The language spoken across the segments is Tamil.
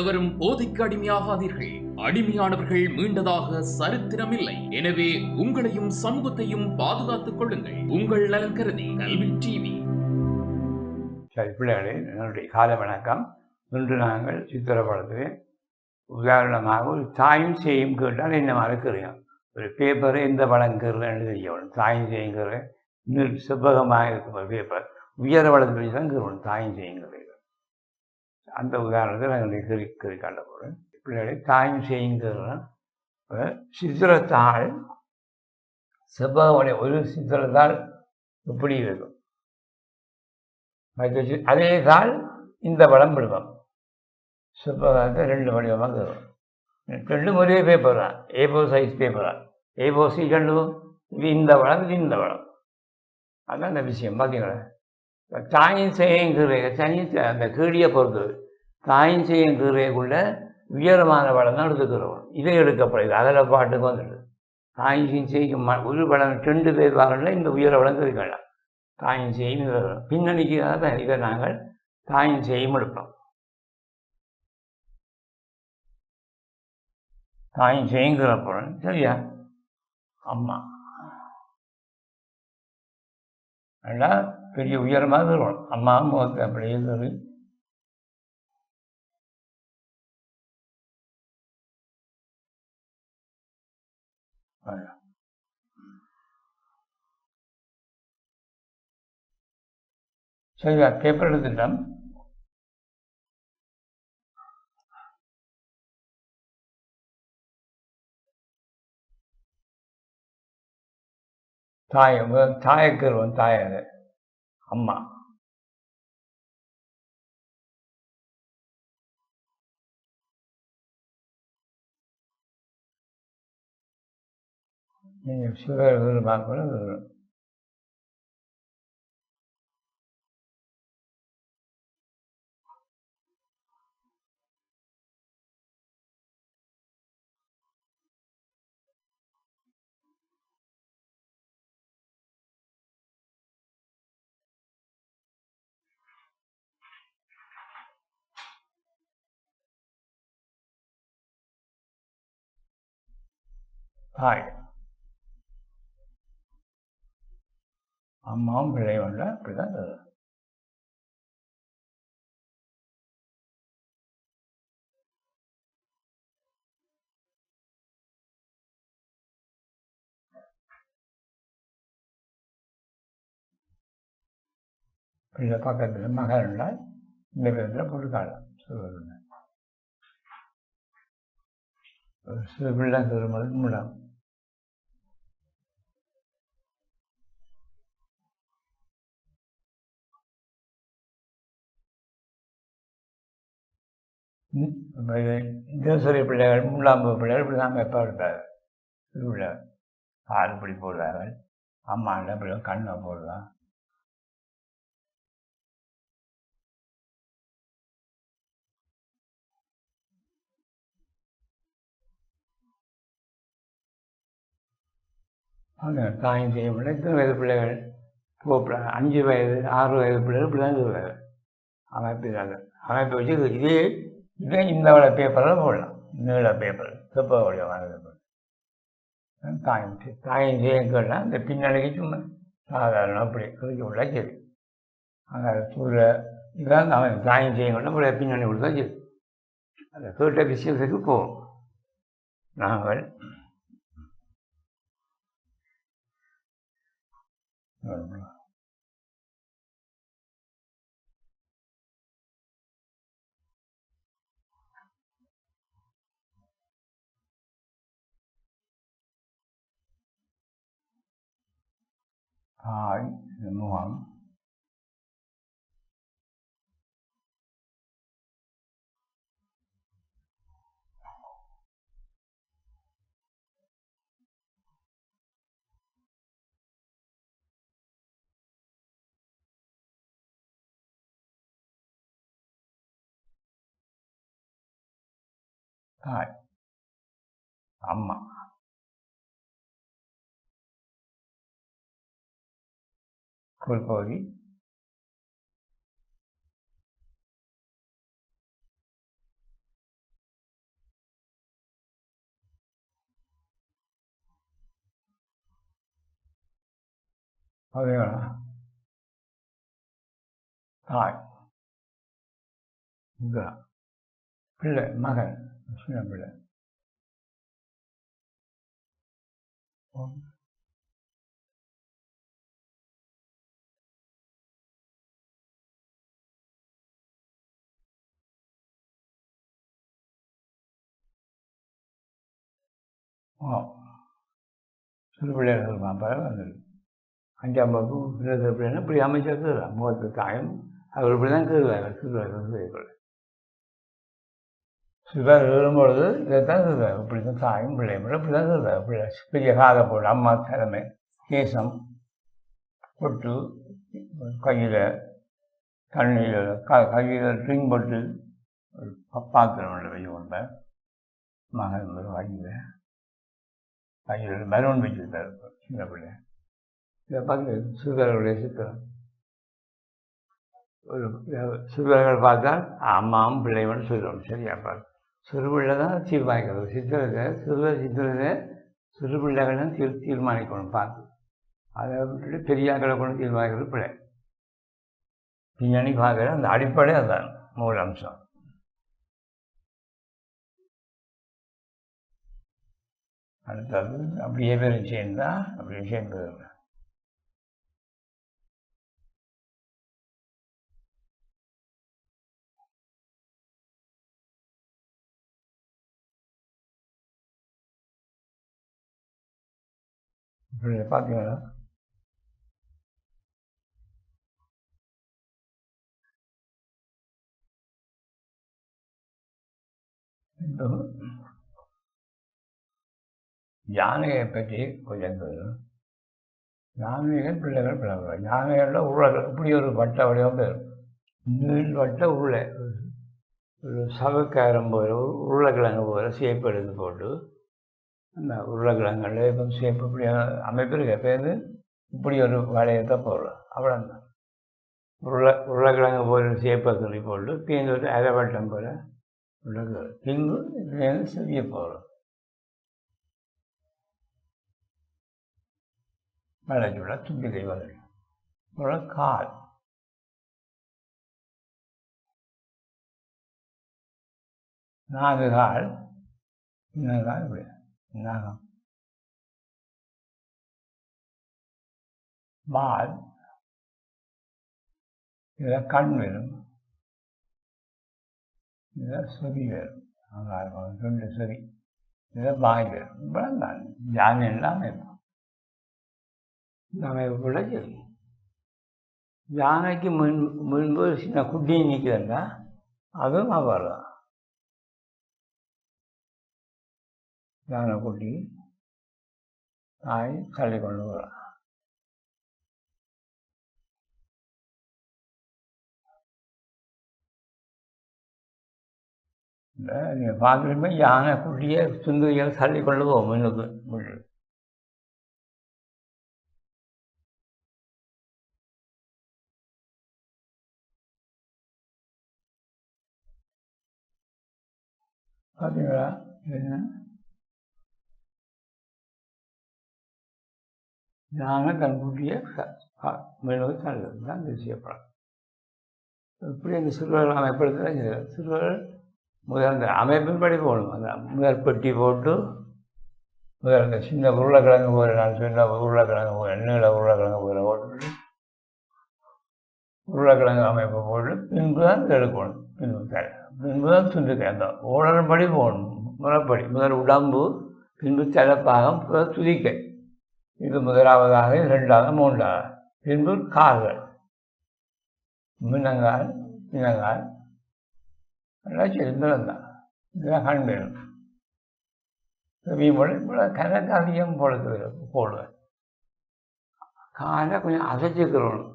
எவரும் போதைக்கு அடிமையாகாதீர்கள். அடிமையானவர்கள் மீண்டதாக சரித்திரமில்லை. எனவே உங்களையும் சமூகத்தையும் பாதுகாத்துக் கொள்ளுங்கள். உங்கள் நலன் கருதி கல்வி டிவி. பிள்ளைகளே என்னுடைய கால வணக்கம். இன்று நாங்கள் சித்திரப்படத்தில் உதாரணமாக ஒரு தாயும் செய்யும் கேட்டால் என்ன மறக்கிறீங்க ஒரு பேப்பரை எந்த வளங்கிறன்னு தெரியணும் தாயும் செய்யுங்கிற இன்னொரு செவ்வகமாக இருக்கும் ஒரு பேப்பர் உயர வளர்ந்து தான் கீறணும் தாயும் செய்யுங்கிறது அந்த உதாரணத்தை நாங்கள் கறி காட்ட போகிறோம் பிள்ளைகளை தாயும் செய்யுங்கிற சித்திரத்தாள் செவ்வகமுடைய ஒரு சித்திரத்தால் இப்படி இருக்கும். அதே தாள் இந்த வளம் விடுவோம். சிற்பகாலத்தை ரெண்டு வடிவமாக இருக்கும். ரெண்டும் ஒரே பேப்பர் தான். ஏ ஃபோர் சைஸ் பேப்பர் தான். ஏ ஃபோர் சீ ரெண்டும். இது இந்த வளம் இது இந்த வளம். அதான் அந்த விஷயம். பார்த்தீங்களா தாயின் செய்யுங்கிற தனி அந்த கீழியை பொறுத்தது தாயின் செய்யுங்கிறக்குள்ள உயரமான வளம் தான் எடுத்துக்கிறோம். இதை எடுக்கப்படுது அதில் பாட்டுக்கு வந்துடுது. தாயின் செய்யும் ம- ஒரு வளம் ரெண்டு பேர் வரல இந்த உயர வளம் இருக்கலாம் தாயின் செய்யும் பின்னணிக்காக பின்னணிக்கு தான் இதை நாங்கள் தாயின் செய்யும் எடுப்போம். தாயின் செய்யுங்கிற பொருள் சரியா? அம்மா நல்லா பெரிய உயரமாக இருக்கணும். அம்மா முகத்து அப்படியே சொல்லி சரி பேப்பர் எடுத்துட்டோம் தாய் தாயக்கருவன் தாயார். அம்மா. நீங்கள் சுகர் பார்க்கணும் தாய் அம்மாவும் பிள்ளை ஒன்றா அப்படிதான் இது. பிள்ளை பக்கத்தில் மகன் இருந்தால் இந்த விதத்தில் பொருட்காலம் சொல்லுவாங்க சிறு பிள்ளை சொல்லும்போது முடம் தினசரி பிள்ளைகள் மூன்றாம் பிள்ளைகள் இப்படி தான் எப்போ இருப்பார். உள்ள கால் இப்படி போடுவார்கள். அம்மா இப்படி கண்ணை போடுவான் அந்த தாயும் செய்ய முடியல இத்தனை வயது பிள்ளைகள்? போப்பிட அஞ்சு வயது ஆறு வயது பிள்ளைகள் இப்படி தான் இருக்காங்க அமைப்பு அமைப்பை அமைப்பு வச்சு இதே இதே இந்த பேப்பரில் போடலாம். நீள பேப்பர் செப்ப வடிவமான பேப்பர் தாயம் காயின் தாயம் இந்த பின்னணிக்கு சும்மா சாதாரணம் அப்படி குறிக்க விட்டா சரி. அங்கே சூழ இதான் அவன் தாயம் செய்ய இப்படி பின்னணி கொடுத்தா சரி. அந்த கேட்ட விஷயத்துக்கு போவோம். நாங்கள் தாய் முகம் தாய் அம்மா உள்பகுதி அதேடா தாய் இங்க பிள்ளை மகன் சின்ன பிள்ளை சிறு பிள்ளைகள் மாப்பாடு வந்தது அஞ்சாம் வகுப்பு பிள்ளை பிள்ளைன்னா இப்படி அமைச்சர் திருவிழா முகத்து தாயம் அவர் இப்படி தான் திருவிழா திருவிழா செய்யக்கூடாது சிறுவர் எழும்பொழுது இதைத்தான் சொல்கிறார் இப்படி தான் தாயும் பிள்ளையும் கூட இப்படி தான் சொல்கிறார் பிள்ளை பெரிய காதை போடு அம்மா திறமை கேசம் பொட்டு கையில் தண்ணியில் க கையில் ட்ரிங்க் போட்டு ஒரு பாத்திரம் உள்ள வைக்க கொண்டேன் மகன் ஒரு கையில் அங்கே மெலோன் வச்சுருந்தார் சின்ன பிள்ளை. இதை பார்த்து சிறுவர்களுடைய சித்திரம் ஒரு சிறுவர்கள் பார்த்தால் அம்மாவும் பிள்ளைவன் சொல்லுவோம் சரியா பார் சிறுபிள்ளை தான் தீர்மானிக்கிறது. சித்திரத்தை சிறுவர் சித்திரத்தை சிறுபிள்ளைகள் தான் தீர் தீர்மானிக்கணும் பார்த்து. அதை விட்டுட்டு பெரியாக்களை கொண்டு தீர்மானிக்கிறது பிள்ளை. பின்னணி பார்க்குற அந்த அடிப்படை அதுதான் மூல அம்சம். அடுத்தது அப்படியே பேரும் சேர்ந்தா அப்படியே சேர்ந்து இப்படி பார்த்தீங்களா இப்போ யானையை பற்றி கொஞ்சம் சொல்லுங்கள் யானைகள் பிள்ளைகள் பிள்ளைகள் யானைகளில் உருளைகள் இப்படி ஒரு வட்ட வடிவம் பெறும் நீள் வட்ட உருளை. ஒரு சவக்காரம் போகிற உருளைக்கிழங்கு போகிற சேப்பு எடுத்து போட்டு அந்த உருளைக்கிழங்குல இப்போ சேப்பு இப்படி அமைப்பு இருக்கு. பேருந்து இப்படி ஒரு வளையத்தை போடலாம் அவ்வளோதான் உருளை உருளைக்கிழங்கு போகிற சேப்பை சொல்லி போட்டு தீர்ந்து விட்டு அரை வட்டம் போகிற உருளைக்கிழங்கு பின்பு செய்ய போகிறோம் போடுறோம் வளைச்சுள்ள தும்பிக்கை வளை ஒரு கால். நான்கு கால் இன்னொரு கால் இப்படி. நாகம் வால். இதில் கண் வரும் இதில் செவி வரும் அங்கே ரெண்டு செவி இதில் வாய் வரும் இவ்வளோ தான் ஜாமீன் இல்லாமல் இருக்கும். நம்ம அமைப்புக்குள்ள யானைக்கு முன் முன்பு சின்ன குட்டி நிற்கிறேன்னா அதுவும் அவர் யானை குட்டி நாய் தள்ளி கொண்டு போகிறான் நீங்கள் பார்க்குறப்ப யானை குட்டியை சுந்தரிகள் தள்ளி கொண்டு போகும் முன்னுக்கு முன்னு பார்த்தீங்களா என்ன யானை தன் மெழுகு தள்ளுறது தான் தேசியப்படம் இப்படி அந்த சிறுவர்கள் அமைப்படுத்த சிறுவர்கள் முதல் அந்த அமைப்பின்படி போகணும். அந்த முதல் பெட்டி போட்டு முதல் அந்த சின்ன உருளைக்கிழங்கு போகிற நான் சொன்ன உருளைக்கிழங்கு போகிற நீள உருளைக்கிழங்கு போகிற போட்டு உருளைக்கிழங்கு அமைப்பு போட்டு பின்பு தான் எடுக்கணும். பின்பு த- முதல் துண்டு துண்டுக்கை அந்த போகணும் முறைப்படி முதல் உடம்பு பின்பு தலைப்பாகம் பிறகு துதிக்கை இது முதலாவதாக இரண்டாவது மூன்றாவது. பின்பு கால்கள். மின்னங்கால் இனங்கால். எல்லாம் செல்லுதான் தான் இதெல்லாம் கண் வேணும் வீமொழி கணக்கு அதிகம் போடுறது போடுவேன். காலை கொஞ்சம் அசைச்சிக்கிறோம்.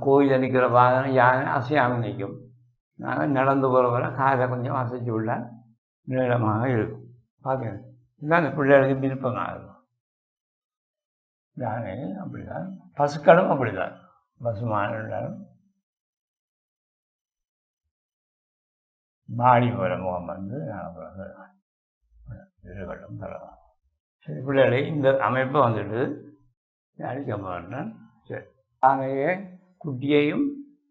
கோயில் நிற்கிற வாகனம் யானை அசையாமல் நிற்கும். நாங்கள் நடந்து போகிற வர காதை கொஞ்சம் அசைச்சு விட நீளமாக இருக்கும். பார்க்குறேன் இதுதான் அந்த பிள்ளைகளுக்கு விருப்பமாக இருக்கும் யானை அப்படிதான். பசுக்களும் அப்படிதான். பசுமானுடன் மாடி போகிற முகம் வந்து இருக்கட்டும் தரலாம். சரி பிள்ளைகளை இந்த அமைப்பு வந்துட்டு அடிக்க மாட்டேன். சரி. யானையே குட்டியையும்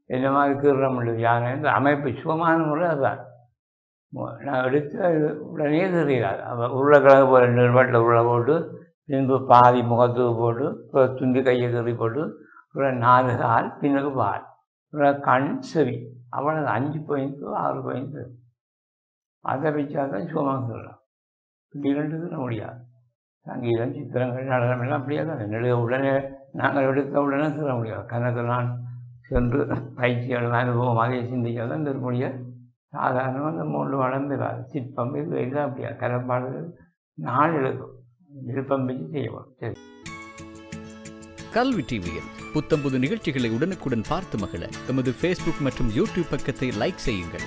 என்ன மாதிரி முடியும் யானை இந்த அமைப்பு? சுகமான முறை அதுதான். நான் எடுத்து உடனே தெரியாது. அவன் உருளைக்கிழங்கு போய் ரெண்டு பாட்டில் உருளை போட்டு பின்பு பாதி முகத்துக்கு போட்டு அப்புறம் துண்டு கையை கறி போட்டு அப்புறம் நாலு கால் பின்னுக்கு பால் அப்புறம் கண் செவி. அவ்வளோ அஞ்சு பாயிண்ட்டு ஆறு பாயிண்ட்டு அதை வச்சா தான் சுகமாக சொல்லலாம் இப்படி ரெண்டுக்கு முடியாது. சங்கீதம் சித்திரங்கள் நடனம் எல்லாம் அப்படியே தான். நெழுக உடனே நாங்கள் எடுத்த உடனே சொல்ல முடியாது. கணக்கு நான் சென்று பயிற்சிகள் அனுபவமாக அதை சிந்திக்க தான் சாதாரணமாக இந்த மூன்று வளர்ந்துடாது சிற்பம் இது அப்படியா? கரப்பாடுகள் நாள் எழுதும் விருப்பம் வச்சு சரி. கல்வி டிவியில் புத்தம்புது நிகழ்ச்சிகளை உடனுக்குடன் பார்த்து மகிழ எமது ஃபேஸ்புக் மற்றும் யூடியூப் பக்கத்தை லைக் செய்யுங்கள்.